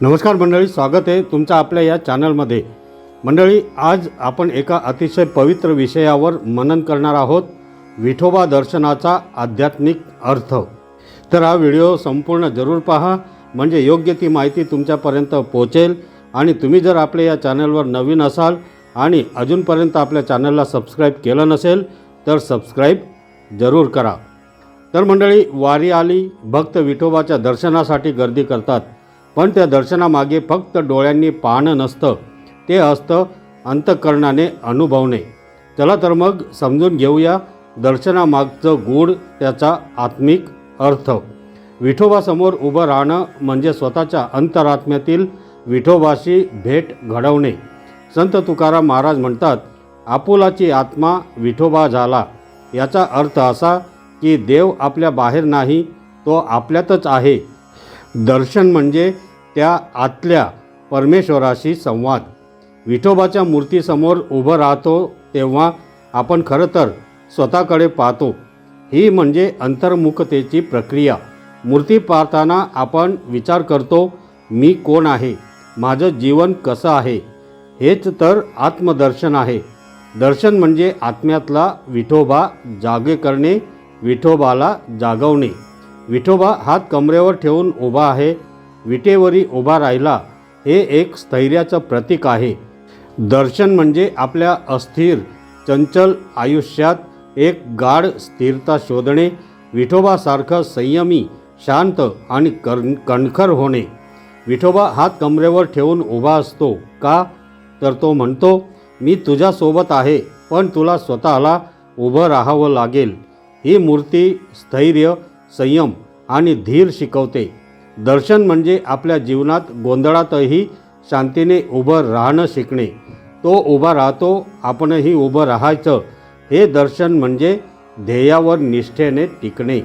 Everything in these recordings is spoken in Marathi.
नमस्कार मंडळी स्वागत आहे तुमचं आपल्या या चॅनलमध्ये. मंडळी आज आपण एका अतिशय पवित्र विषयावर मनन करणार आहोत विठोबा दर्शनाचा आध्यात्मिक अर्थ. तर हा व्हिडिओ संपूर्ण जरूर पहा म्हणजे योग्य ती माहिती तुमच्यापर्यंत पोहोचेल आणि तुम्ही जर आपल्या या चॅनलवर नवीन असाल आणि अजूनपर्यंत आपल्या चॅनलला सबस्क्राईब केलं नसेल तर सबस्क्राईब जरूर करा. तर मंडळी वारी आली भक्त विठोबाच्या दर्शनासाठी गर्दी करतात. पण त्या दर्शनामागे फक्त डोळ्यांनी पाहणं नसतं. ते असतं अंतकरणाने अनुभवणे. चला तर मग समजून घेऊया दर्शनामागचं गूढ त्याचा आत्मिक अर्थ. विठोबासमोर उभं राहणं म्हणजे स्वतःच्या अंतरात्म्यातील विठोबाशी भेट घडवणे. संत तुकाराम महाराज म्हणतात आपुलाची आत्मा विठोबा झाला. याचा अर्थ असा की देव आपल्या बाहेर नाही तो आपल्यातच आहे. दर्शन म्हणजे त्या आतल्या परमेश्वराशी संवाद. विठोबाच्या मूर्तीसमोर उभं राहतो तेव्हा आपण खरं तर स्वतःकडे पाहतो. ही म्हणजे अंतर्मुखतेची प्रक्रिया. मूर्ती पाहताना आपण विचार करतो मी कोण आहे? माझं जीवन कसं आहे? हेच तर आत्मदर्शन आहे. दर्शन म्हणजे आत्म्यातला विठोबा जागे करणे विठोबाला जागवणे. विठोबा हात कमरेवर ठेवून उभा आहे. विटेवरी उभा राहिला. हे एक स्थैर्याचं प्रतीक आहे. दर्शन म्हणजे आपल्या अस्थिर चंचल आयुष्यात एक गाढ स्थिरता शोधणे विठोबासारखं संयमी शांत आणि कण कणखर होणे. विठोबा हात कमरेवर ठेवून उभा असतो. का? तर तो म्हणतो मी तुझ्यासोबत आहे पण तुला स्वतःला उभं राहावं लागेल. ही मूर्ती स्थैर्य संयम आणि धीर शिकवते. दर्शन म्हणजे आपल्या जीवनात गोंधळातही शांतीने उभं राहणं शिकणे. तो उभा राहतो आपणही उभं राहायचं. हे दर्शन म्हणजे ध्येयावर निष्ठेने टिकणे.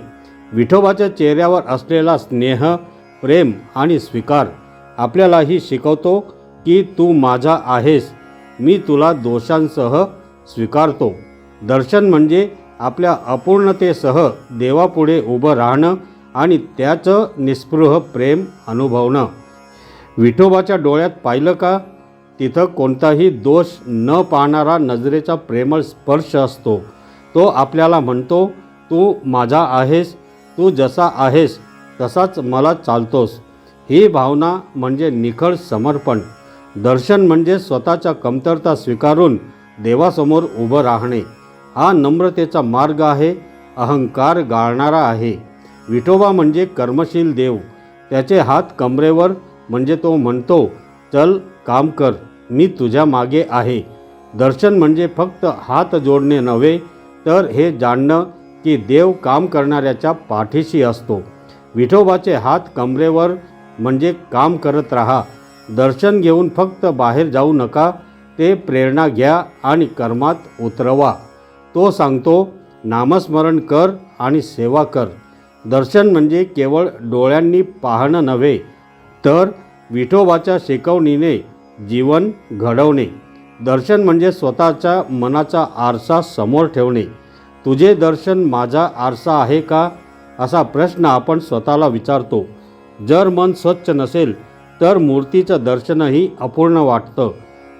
विठोबाच्या चेहऱ्यावर असलेला स्नेह प्रेम आणि स्वीकार आपल्यालाही शिकवतो की तू माझा आहेस. मी तुला दोषांसह स्वीकारतो. दर्शन म्हणजे आपल्या अपूर्णतेसह देवापुढे उभं राहणं आणि त्याचं निस्पृह प्रेम अनुभवणं. विठोबाच्या डोळ्यात पाहिलं का? तिथं कोणताही दोष न पाहणारा नजरेचा प्रेमळ स्पर्श असतो. तो आपल्याला म्हणतो तू माझा आहेस तू जसा आहेस तसाच मला चालतोस. ही भावना म्हणजे निखळ समर्पण. दर्शन म्हणजे स्वतःच्या कमतरता स्वीकारून देवासमोर उभं राहणे. हा नम्रतेचा मार्ग आहे अहंकार गाळणारा आहे. विठोबा म्हणजे कर्मशील देव. त्याचे हात कमरेवर म्हणजे तो म्हणतो चल काम कर मी तुझ्या मागे आहे. दर्शन म्हणजे फक्त हात जोडणे नव्हे तर हे जाणणं की देव काम करणाऱ्याच्या पाठीशी असतो. विठोबाचे हात कमरेवर म्हणजे काम करत राहा. दर्शन घेऊन फक्त बाहेर जाऊ नका ते प्रेरणा घ्या आणि कर्मात उतरवा. तो सांगतो नामस्मरण कर आणि सेवा कर. दर्शन म्हणजे केवळ डोळ्यांनी पाहणं नव्हे तर विठोबाच्या शिकवणीने जीवन घडवणे. दर्शन म्हणजे स्वतःच्या मनाचा आरसा समोर ठेवणे. तुझे दर्शन माझा आरसा आहे का असा प्रश्न आपण स्वतःला विचारतो. जर मन स्वच्छ नसेल तर मूर्तीचं दर्शनही अपूर्ण वाटतं.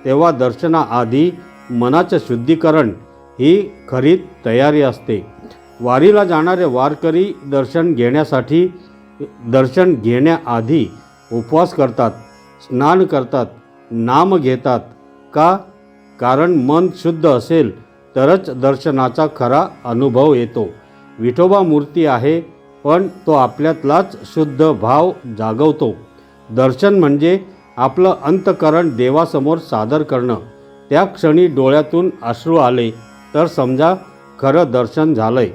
तेव्हा दर्शनाआधी मनाचं शुद्धीकरण ही खरी तयारी असते. वारीला जाणारे वारकरी दर्शन घेण्यासाठी दर्शन घेण्याआधी उपवास करतात स्नान करतात नाम घेतात. का? कारण मन शुद्ध असेल तरच दर्शनाचा खरा अनुभव येतो. विठोबा मूर्ती आहे पण तो आपल्यातलाच शुद्ध भाव जागवतो. दर्शन म्हणजे आपलं अंतकरण देवासमोर सादर करणं. त्या क्षणी डोळ्यातून अश्रू आले. तर समजा खरं दर्शन झालंय.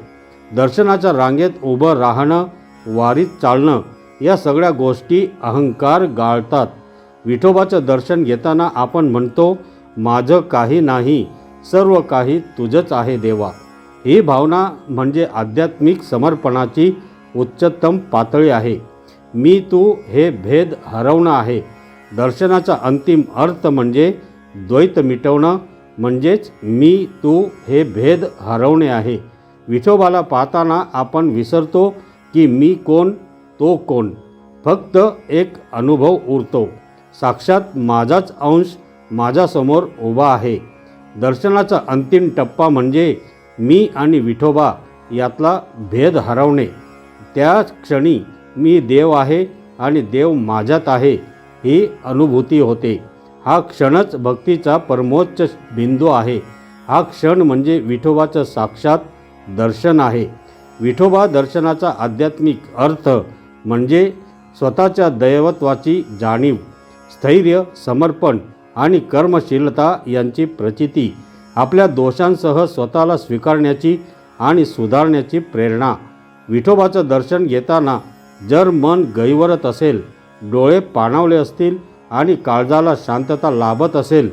दर्शनाच्या रांगेत उभं राहणं वारीत चालणं या सगळ्या गोष्टी अहंकार गाळतात. विठोबाचं दर्शन घेताना आपण म्हणतो माझं काही नाही सर्व काही तुझंच आहे देवा. ही भावना म्हणजे आध्यात्मिक समर्पणाची उच्चतम पातळी आहे. मी तू हे भेद हरवणं आहे. दर्शनाचा अंतिम अर्थ म्हणजे द्वैत मिटवणं म्हणजेच मी तू हे भेद हरवणे आहे. विठोबाला पाहताना आपण विसरतो की मी कोण तो कोण. फक्त एक अनुभव उरतो. साक्षात माझाच अंश माझ्यासमोर उभा आहे. दर्शनाचा अंतिम टप्पा म्हणजे मी आणि विठोबा यातला भेद हरवणे. त्या क्षणी मी देव आहे आणि देव माझ्यात आहे ही अनुभूती होते. हा क्षणच भक्तीचा परमोच्च बिंदू आहे. हा क्षण म्हणजे विठोबाचं साक्षात दर्शन आहे. विठोबा दर्शनाचा आध्यात्मिक अर्थ म्हणजे स्वतःच्या दैवत्वाची जाणीव स्थैर्य समर्पण आणि कर्मशीलता यांची प्रचिती आपल्या दोषांसह स्वतःला स्वीकारण्याची आणि सुधारण्याची प्रेरणा. विठोबाचं दर्शन घेताना जर मन गैवरत असेल डोळे पाणावले असतील आणि काळजाला शांतता लाभत असेल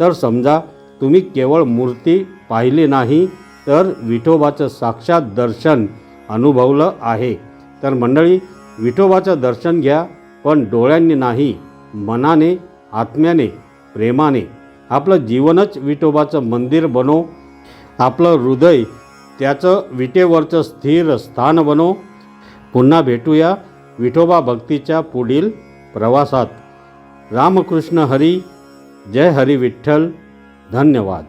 तर समजा तुम्ही केवळ मूर्ती पाहिली नाही तर विठोबाचं साक्षात दर्शन अनुभवलं आहे. तर मंडळी विठोबाचं दर्शन घ्या पण डोळ्यांनी नाही मनाने आत्म्याने प्रेमाने. आपलं जीवनच विठोबाचं मंदिर बनो आपलं हृदय त्याचं विटेवरचं स्थिर स्थान बनो. पुन्हा भेटूया विठोबा भक्तीच्या पुढील प्रवासात. रामकृष्ण हरी जय हरी विठ्ठल धन्यवाद.